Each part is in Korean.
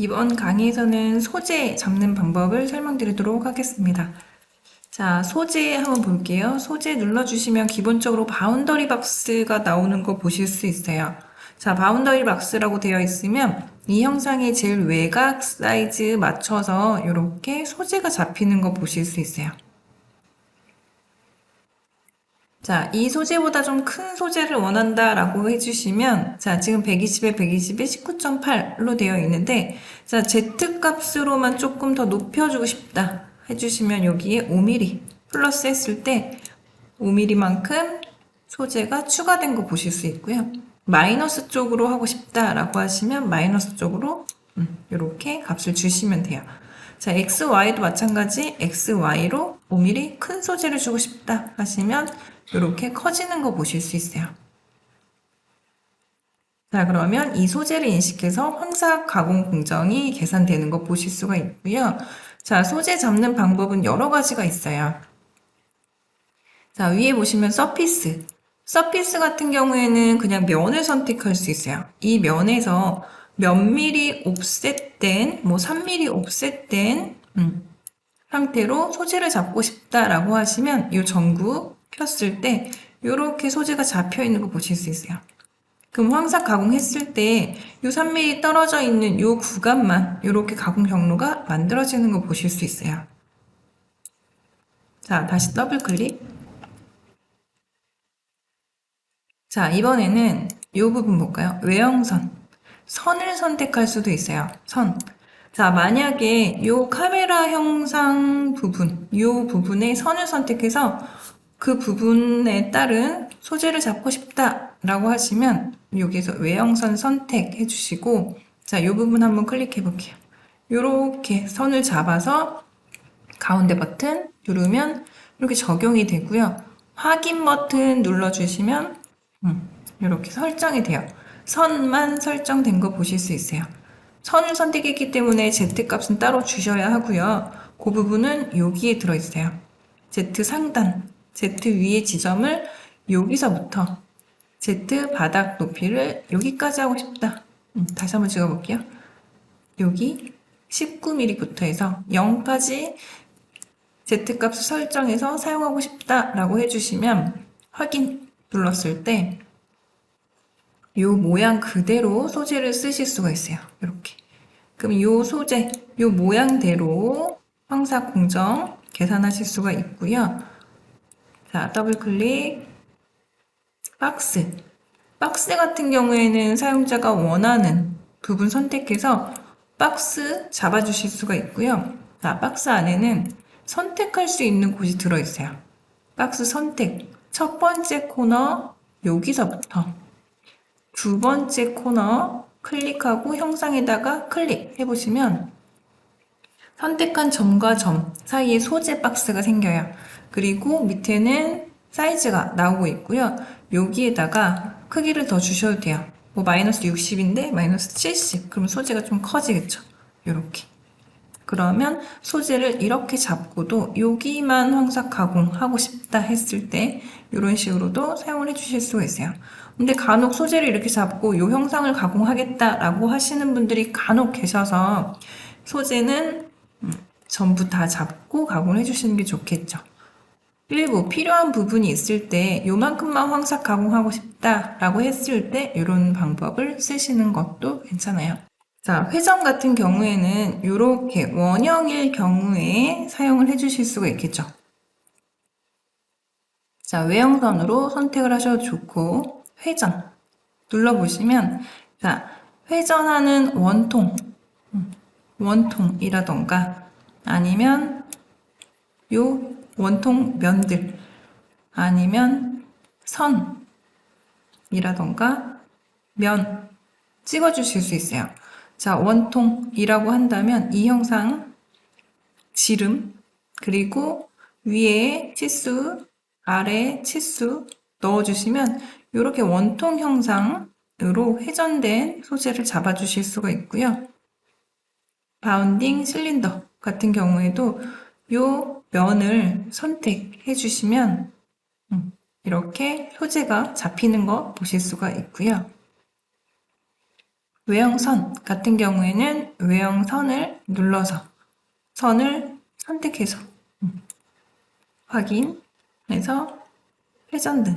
이번 강의에서는 소재 잡는 방법을 설명드리도록 하겠습니다. 자, 소재 한번 볼게요. 소재 눌러주시면 기본적으로 바운더리 박스가 나오는 거 보실 수 있어요. 자, 바운더리 박스라고 되어 있으면 이 형상의 제일 외곽 사이즈 맞춰서 이렇게 소재가 잡히는 거 보실 수 있어요. 자, 이 소재보다 좀 큰 소재를 원한다 라고 해주시면, 자, 지금 120에 120에 19.8로 되어 있는데, 자, Z 값으로만 조금 더 높여주고 싶다 해주시면 여기에 5mm 플러스 했을 때 5mm만큼 소재가 추가된 거 보실 수 있고요. 마이너스 쪽으로 하고 싶다 라고 하시면 마이너스 쪽으로 음, 이렇게 값을 주시면 돼요. 자, XY도 마찬가지 XY로 5mm 큰 소재를 주고 싶다 하시면 이렇게 커지는 거 보실 수 있어요. 자, 그러면 이 소재를 인식해서 황사 가공 공정이 계산되는 거 보실 수가 있고요. 자, 소재 잡는 방법은 여러 가지가 있어요. 자, 위에 보시면 서피스. 서피스 같은 경우에는 그냥 면을 선택할 수 있어요. 이 면에서 몇 미리 옵셋된, 뭐 3미리 옵셋된, 음, 상태로 소재를 잡고 싶다라고 하시면 이 전구 켰을 때 이렇게 소재가 잡혀 있는 거 보실 수 있어요. 그럼 황사 가공했을 때 이 3mm 떨어져 있는 이 구간만 이렇게 가공 경로가 만들어지는 거 보실 수 있어요. 자, 다시 더블 클릭. 자, 이번에는 이 부분 볼까요? 외형선. 선을 선택할 수도 있어요. 선. 자, 만약에 이 카메라 형상 부분, 이 부분에 선을 선택해서 그 부분에 따른 소재를 잡고 싶다라고 하시면 여기서 외형선 선택해 주시고 자, 이 부분 한번 클릭해 볼게요. 이렇게 선을 잡아서 가운데 버튼 누르면 이렇게 적용이 되고요. 확인 버튼 눌러주시면 음, 이렇게 설정이 돼요. 선만 설정된 거 보실 수 있어요. 선을 선택했기 때문에 Z값은 따로 주셔야 하고요. 그 부분은 여기에 들어있어요. Z 상단, Z 위의 지점을 여기서부터 Z 바닥 높이를 여기까지 하고 싶다. 음, 다시 한번 찍어볼게요. 여기 19mm부터 해서 0까지 Z값을 설정해서 사용하고 싶다라고 해주시면 확인 눌렀을 때 이 모양 그대로 소재를 쓰실 수가 있어요. 이렇게. 그럼 이 소재, 이 모양대로 황사 공정 계산하실 수가 있고요. 자, 더블 클릭. 박스. 박스 같은 경우에는 사용자가 원하는 부분 선택해서 박스 잡아주실 수가 있고요. 자, 박스 안에는 선택할 수 있는 곳이 들어있어요. 박스 선택. 첫 번째 코너, 여기서부터 두 번째 코너 클릭하고 형상에다가 클릭해 보시면 선택한 점과 점 사이에 소재 박스가 생겨요. 그리고 밑에는 사이즈가 나오고 있고요. 여기에다가 크기를 더 주셔도 돼요. 뭐 마이너스 60인데 마이너스 70. 그럼 소재가 좀 커지겠죠. 이렇게. 그러면 소재를 이렇게 잡고도 여기만 황사 가공하고 싶다 했을 때 이런 식으로도 사용을 해주실 수가 있어요. 근데 간혹 소재를 이렇게 잡고 이 형상을 가공하겠다라고 하시는 분들이 간혹 계셔서 소재는 음, 전부 다 잡고 가공을 해주시는 게 좋겠죠. 일부 필요한 부분이 있을 때 요만큼만 황사 가공하고 싶다 라고 했을 때 이런 방법을 쓰시는 것도 괜찮아요. 자, 회전 같은 경우에는 이렇게 원형일 경우에 사용을 해주실 수가 있겠죠. 자, 외형선으로 선택을 하셔도 좋고, 회전 눌러보시면, 자, 회전하는 원통, 음, 원통이라던가, 아니면 요 원통 면들, 아니면 선이라던가, 면 찍어 주실 수 있어요. 자, 원통이라고 한다면 이 형상 지름 그리고 위에 치수, 아래 치수 넣어 주시면 이렇게 원통 형상으로 회전된 소재를 잡아 주실 수가 있고요. 바운딩 실린더 같은 경우에도 이 면을 선택해 주시면 음, 이렇게 소재가 잡히는 거 보실 수가 있고요. 외형선 같은 경우에는 외형선을 눌러서 선을 선택해서 음, 확인해서 회전 등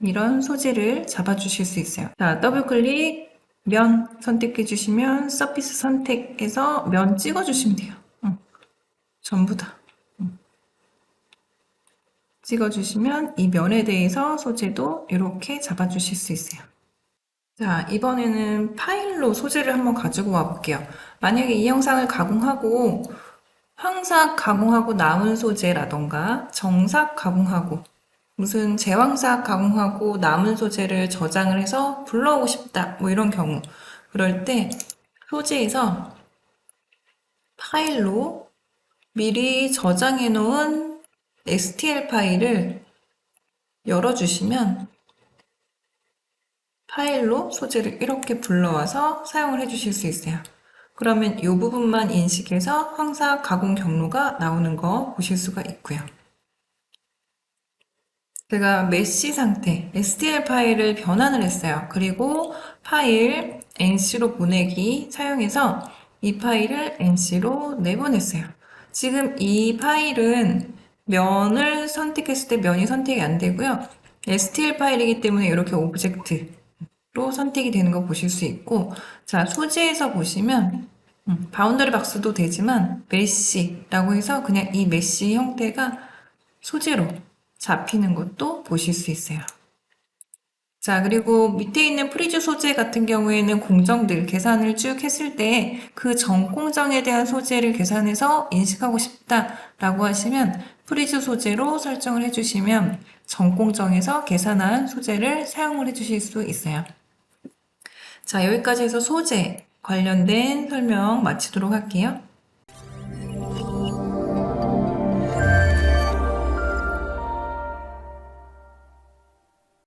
이런 소재를 잡아주실 수 있어요. 자, 더블 클릭 면 선택해 주시면 서피스 선택해서 면 찍어 주시면 돼요. 응. 전부 다. 응. 찍어 주시면 이 면에 대해서 소재도 이렇게 잡아 주실 수 있어요. 자, 이번에는 파일로 소재를 한번 가지고 와 볼게요. 만약에 이 영상을 가공하고 황삭 가공하고 남은 소재라던가 정삭 가공하고 무슨 제왕삭 가공하고 남은 소재를 저장을 해서 불러오고 싶다. 뭐 이런 경우. 그럴 때 소재에서 파일로 미리 저장해 놓은 STL 파일을 열어주시면 파일로 소재를 이렇게 불러와서 사용을 해 주실 수 있어요. 그러면 이 부분만 인식해서 황사 가공 경로가 나오는 거 보실 수가 있고요. 제가 메시 상태 STL 파일을 변환을 했어요. 그리고 파일 NC로 보내기 사용해서 이 파일을 NC로 내보냈어요. 지금 이 파일은 면을 선택했을 때 면이 선택이 안 되고요. STL 파일이기 때문에 이렇게 오브젝트로 선택이 되는 거 보실 수 있고 자 소재에서 보시면 음, 바운더리 박스도 되지만 메시라고 해서 그냥 이 메시 형태가 소재로 잡히는 것도 보실 수 있어요. 자, 그리고 밑에 있는 프리즈 소재 같은 경우에는 공정들 계산을 쭉 했을 때 그 전 공정에 대한 소재를 계산해서 인식하고 싶다라고 하시면 프리즈 소재로 설정을 해주시면 전 공정에서 계산한 소재를 사용을 해주실 수 있어요. 자, 여기까지 해서 소재 관련된 설명 마치도록 할게요.